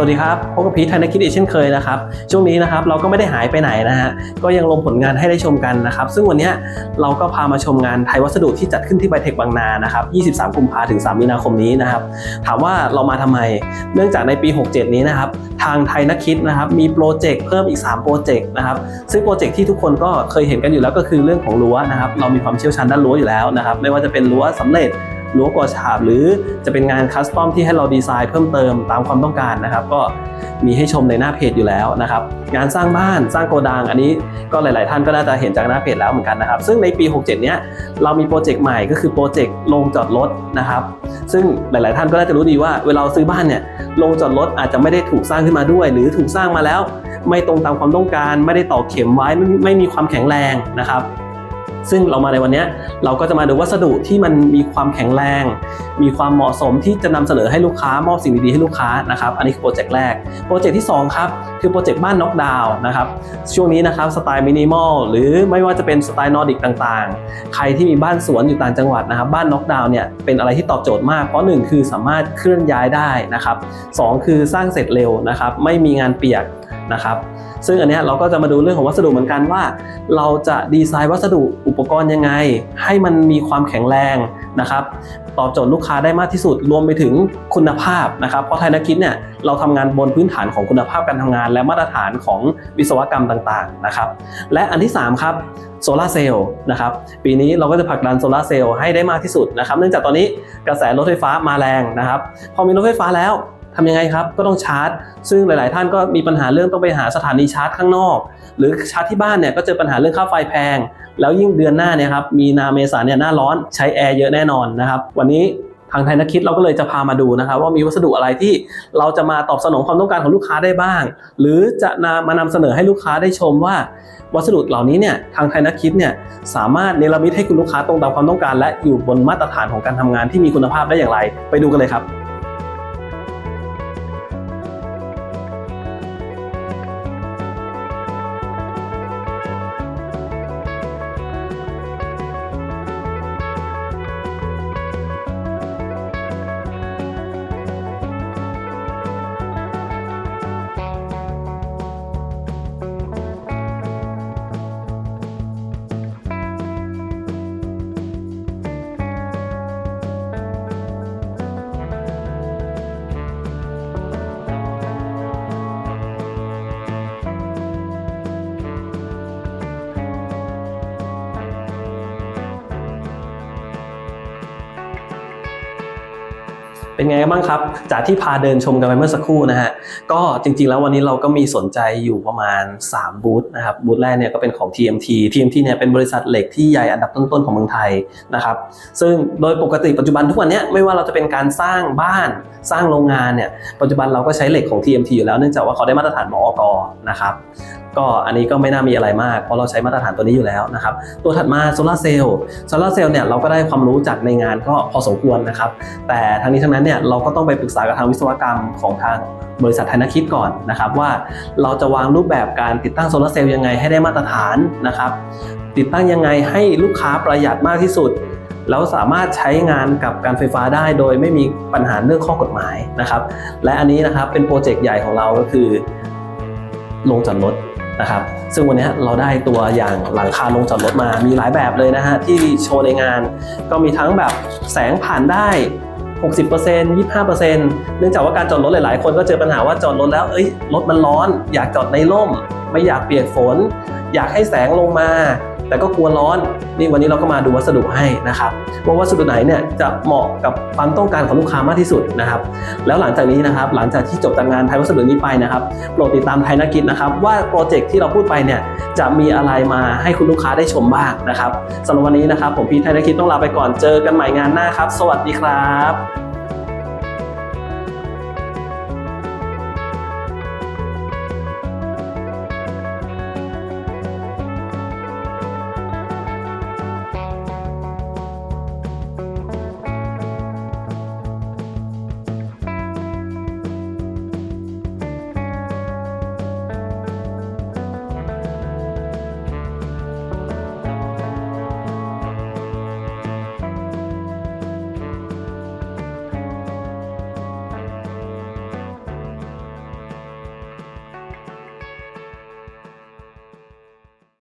สวัสดีครับพบกับพีทไทยนักคิดอีกเช่นเคยนะครับ ช่วงนี้นะครับเราก็ไม่ได้หายไปไหนนะฮะก็ยังลงผลงานให้ได้ชมกันนะครับ ซึ่งวันนี้เราก็พามาชมงานไทยวัสดุที่จัดขึ้นที่ไบเทคบางนานะครับ 23 กุมภาถึง 3 มีนาคมนี้นะครับ ถามว่าเรามาทำไม เนื่องจากในปี 67 นี้นะครับ ทางไทยนักคิดนะครับมีโปรเจกต์เพิ่มอีก 3 โปรเจกต์นะครับ ซึ่งโปรเจกต์ที่ทุกคนก็เคยเห็นกันอยู่แล้วก็คือเรื่องของรั้วนะครับ เรามีความเชี่ยวชาญด้านรั้วอยู่แล้วนะครับ ไม่ว่าจะเป็นรั้วสำเร็จ รั้วกอฉาบหรือจะเป็นงานคัสตอมที่ให้เราดีไซน์เพิ่มเติมตามความต้องการนะครับ ก็มีให้ชมในหน้าเพจอยู่แล้วนะครับ งานสร้างบ้านสร้างโกดัง อันนี้ก็หลาย ๆ ท่านก็น่าจะเห็นจากหน้าเพจแล้วเหมือนกันนะครับ ซึ่งในปี 67 เนี้ยเรามีโปรเจกต์ใหม่ก็คือโปรเจกต์โรงจอดรถนะครับ ซึ่งหลาย ๆ ท่านก็น่าจะรู้ดีว่าเวลาซื้อบ้านเนี่ยโรงจอดรถอาจจะไม่ได้ถูกสร้างขึ้นมาด้วย หรือถูกสร้างมาแล้ว ไม่ตรงตามความต้องการ ไม่ได้ต่อเข็มไว้ไม่มีความแข็งแรงนะครับ ซึ่งเรามาในวันนี้เราก็จะมาดูวัสดุที่มันมีความแข็งแรง มีความเหมาะสมที่จะนำเสนอให้ลูกค้ามอบสิ่งดีๆให้ลูกค้านะครับ อันนี้คือโปรเจกต์แรก โปรเจกต์ที่ 2 ครับ คือโปรเจกต์บ้านน็อกดาวน์นะครับ ช่วงนี้นะครับสไตล์มินิมอลหรือไม่ว่าจะเป็นสไตล์นอร์ดิกต่างๆ ใครที่มีบ้านสวนอยู่ต่างจังหวัดนะครับ บ้านน็อกดาวน์เนี่ยเป็นอะไรที่ตอบโจทย์มาก เพราะ 1 คือสามารถเคลื่อนย้ายได้นะครับสองคือสร้างเสร็จเร็วนะครับ ไม่มีงานเปียก นะครับ ซึ่งอันนี้เราก็จะมาดูเรื่องของวัสดุเหมือนกันว่า เราจะดีไซน์วัสดุอุปกรณ์ยังไง ให้มันมีความแข็งแรงนะครับตอบโจทย์ลูกค้าได้มากที่สุดรวมไปถึงคุณภาพนะครับ เพราะไทยนักคิดเนี่ยเราทำงานบนพื้นฐานของคุณภาพการทำงาน และมาตรฐานของวิศวกรรมต่างๆนะครับและอันที่ 3 ครับโซลาเซลล์นะครับปีนี้เราก็จะผลักดันโซลาเซลล์ให้ได้มากที่สุดนะครับเนื่องจากตอนนี้กระแสรถไฟฟ้ามาแรงนะครับ พอมีรถไฟฟ้าแล้ว ทำยังไงครับ ก็ต้องชาร์จ ซึ่งหลาย ๆ ท่านก็มีปัญหาเรื่องต้องไปหาสถานีชาร์จข้างนอก หรือชาร์จที่บ้านเนี่ยก็เจอปัญหาเรื่องค่าไฟแพง แล้วยิ่งเดือนหน้าเนี่ยครับ มีนาเมษาเนี่ยหน้าร้อนใช้แอร์เยอะแน่นอนนะครับ วันนี้ทางไทยนักคิดเราก็เลยจะพามาดูนะครับว่ามีวัสดุอะไรที่เราจะมาตอบสนองความต้องการของลูกค้าได้บ้าง หรือจะนำมานำเสนอให้ลูกค้าได้ชมว่า วัสดุเหล่านี้เนี่ยทางไทยนักคิดเนี่ยสามารถเนรมิตให้คุณลูกค้าตรงตามความต้องการ และอยู่บนมาตรฐานของการทำงานที่มีคุณภาพได้อย่างไร ไปดูกันเลยครับ เป็นไงกันบ้างครับ จากที่พาเดินชมกันไปเมื่อสักครู่นะฮะ ก็จริงๆแล้ววันนี้เราก็มีสนใจอยู่ประมาณ 3 บูธนะครับ บูธแรกเนี่ยก็เป็นของ TMT TMT เนี่ยเป็นบริษัทเหล็กที่ใหญ่อันดับต้นๆของเมืองไทยนะครับ ซึ่งโดยปกติปัจจุบันทุกวันนี้ไม่ว่าเราจะเป็นการสร้างบ้านสร้างโรงงานเนี่ย ปัจจุบันเราก็ใช้เหล็กของ TMT อยู่แล้วเนื่องจากว่าเขาได้มาตรฐานมอกนะครับก็อันนี้ก็ไม่น่ามีอะไรมากเพราะเราใช้มาตรฐานตัวนี้อยู่แล้วนะครับ ตัวถัดมาโซลาเซลล์โซลาเซลล์เนี่ยเราก็ได้ความรู้จากในงานก็พอสมควรนะครับ แต่ทั้งนี้ทั้งนั้นเนี่ยเราก็ต้องไปปรึกษากับทางวิศวกรรมของทางบริษัทไทยนักคิดก่อนนะครับว่าเราจะวางรูปแบบการติดตั้งโซลาร์เซลล์ยังไงให้ได้มาตรฐานนะครับ ติดตั้งยังไงให้ลูกค้าประหยัดมากที่สุดแล้วสามารถใช้งานกับการไฟฟ้าได้โดยไม่มีปัญหาเรื่องข้อกฎหมายนะครับ และอันนี้นะครับเป็นโปรเจกต์ใหญ่ของเราก็คือโรงจอดรถ นะครับซึ่งวันนี้เราได้ตัวอย่างหลังคาลงจอดรถมามีหลายแบบเลยนะฮะที่โชว์ในงาน ก็มีทั้งแบบแสงผ่านได้ 60% 25%เนื่องจากว่าการจอดรถหลายๆ คนก็เจอปัญหาว่าจอดรถแล้วเอ้ยรถมันร้อน อยากจอดในร่ม ไม่อยากเปียกฝน อยากให้แสงลงมา แต่ก็กลัวร้อน นี่วันนี้เราก็มาดูวัสดุให้นะครับว่าวัสดุไหนเนี่ยจะเหมาะกับความต้องการของลูกค้ามากที่สุดนะครับแล้วหลังจากนี้นะครับ หลังจากที่จบจากงานไทยวัสดุนี้ไปนะครับโปรดติดตามไทยนักกิจนะครับ ว่าโปรเจกต์ที่เราพูดไปเนี่ยจะมีอะไรมาให้คุณลูกค้าได้ชมบ้างนะครับสำหรับวันนี้นะครับ ผมพีทไทยนักกิจต้องลาไปก่อนเจอกันใหม่งานหน้าครับ สวัสดีครับ